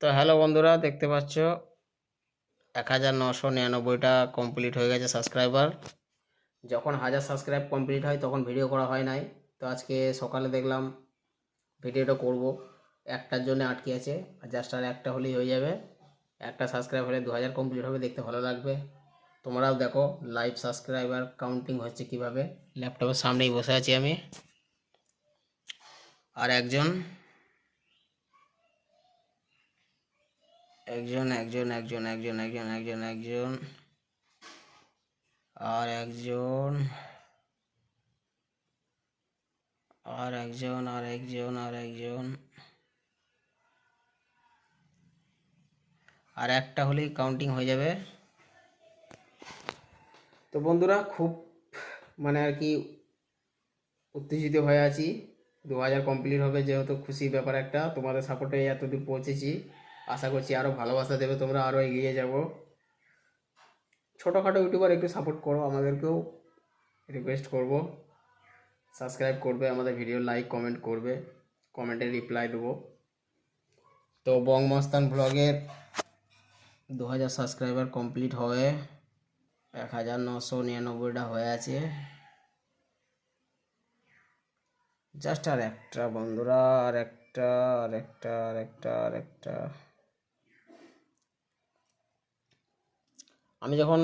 তো হ্যালো বন্ধুরা, দেখতে পাচ্ছ? এক হাজার নশো নিরানব্বইটা কমপ্লিট হয়ে গেছে সাবস্ক্রাইবার যখন হাজার সাবস্ক্রাইব কমপ্লিট হয়, তখন ভিডিও করা হয় নাই। তো আজকে সকালে দেখলাম ভিডিওটা করব। একটার জন্য আটকে আছে জাস্ট আর একটা হলেই হয়ে যাবে। একটা সাবস্ক্রাইব হলে দু হাজার কমপ্লিট হবে, দেখতে ভালো লাগবে। তোমরাও দেখো লাইভ সাবস্ক্রাইবার কাউন্টিং হচ্ছে কীভাবে। ল্যাপটপের সামনেই বসে আছি আমি। আর একজন একজন একজন একজন একজন একজন একজন একজন, আর একজন আর একজন আর একজন আর একজন, আর একটা হলেই কাউন্টিং হয়ে যাবে। তো বন্ধুরা, খুব মানে আর কি উত্তেজিত হয়ে আছি। দু হাজার কমপ্লিট হবে, যেহেতু খুশি ব্যাপার একটা, তোমাদের সাপোর্টে এতদূর পৌঁছেছি। আশা করছি আরও ভালোবাসা দেবে, তোমরা আরও এগিয়ে যাব। ছোটোখাটো ইউটিউবার একটু সাপোর্ট করো, আমাদেরকেও রিকোয়েস্ট করব। সাবস্ক্রাইব করবে, আমাদের ভিডিও লাইক কমেন্ট করবে কমেন্টে রিপ্লাই দেবো। তো বংমস্তান ব্লগের দু হাজার সাবস্ক্রাইবার কমপ্লিট হয়ে এক হাজার নশো নিরানব্বইটা হয়ে আছে। জাস্ট আর একটা বন্ধুরা, আর একটা আর একটা আর একটা আর একটা আমি যখন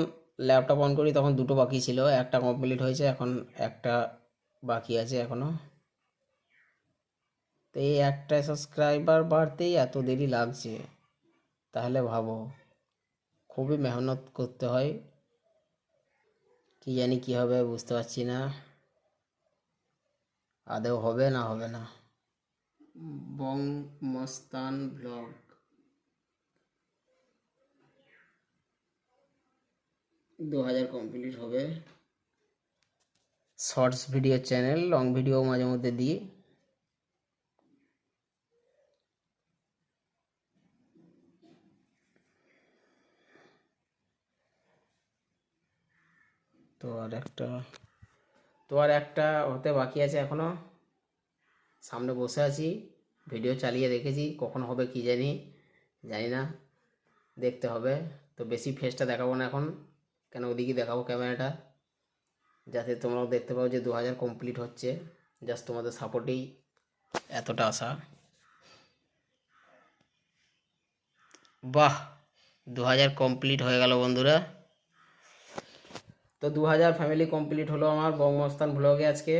ল্যাপটপ অন করি তখন দুটো বাকি ছিল, একটা কমপ্লিট হয়েছে, এখন একটা বাকি আছে এখনও। তো এই একটা সাবস্ক্রাইবার বাড়তেই এত দেরি লাগছে, তাহলে ভাবো, খুবই মেহনত করতে হয়, কি জানি কি হবে বুঝতে পারছি না আদেও হবে না হবে না। বং মস্তান ব্লগ। দু হাজার কমপ্লিট হবে। Shorts video channel long video মাঝে মধ্যে দিই। তো আর একটা, তো আর একটা হতে বাকি আছে এখনও। সামনে বসে আছি ভিডিও চালিয়ে রেখেছি কখন হবে কি জানি জানি না, দেখতে হবে। তো বেশি ফেসটা দেখাবো না এখন। কেন ওদিকে দেখাবো ক্যামেরাটা? যাতে তোমরাও দেখতে পাও যে দু হাজার কমপ্লিট হচ্ছে। জাস্ট তোমাদের সাপোর্টেই এতটা আশা। বাহ দু হাজার কমপ্লিট হয়ে গেল বন্ধুরা। তো দু হাজার ফ্যামিলি কমপ্লিট হলো আমার বঙ্গস্থান ব্লগে আজকে।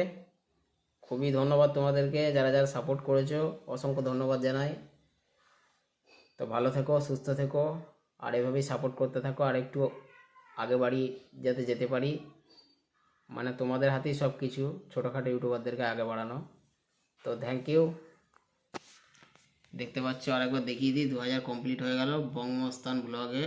খুবই ধন্যবাদ তোমাদেরকে, যারা যারা সাপোর্ট করেছ, অসংখ্য ধন্যবাদ জানাই। তো ভালো থেকো, সুস্থ থেকো, আর এভাবেই সাপোর্ট করতে থাকো। আর একটু আগে বাড়ি যাতে যেতে পারি। মানে তোমাদের হাতেই সব কিছু, ছোটোখাটো ইউটিউবারদেরকে আগে বাড়ানো। তো থ্যাংক ইউ দেখতে পাচ্ছ, আরেকবার দেখিয়ে দিই দু হাজার কমপ্লিট হয়ে গেল বঙ্গস্থান ব্লগে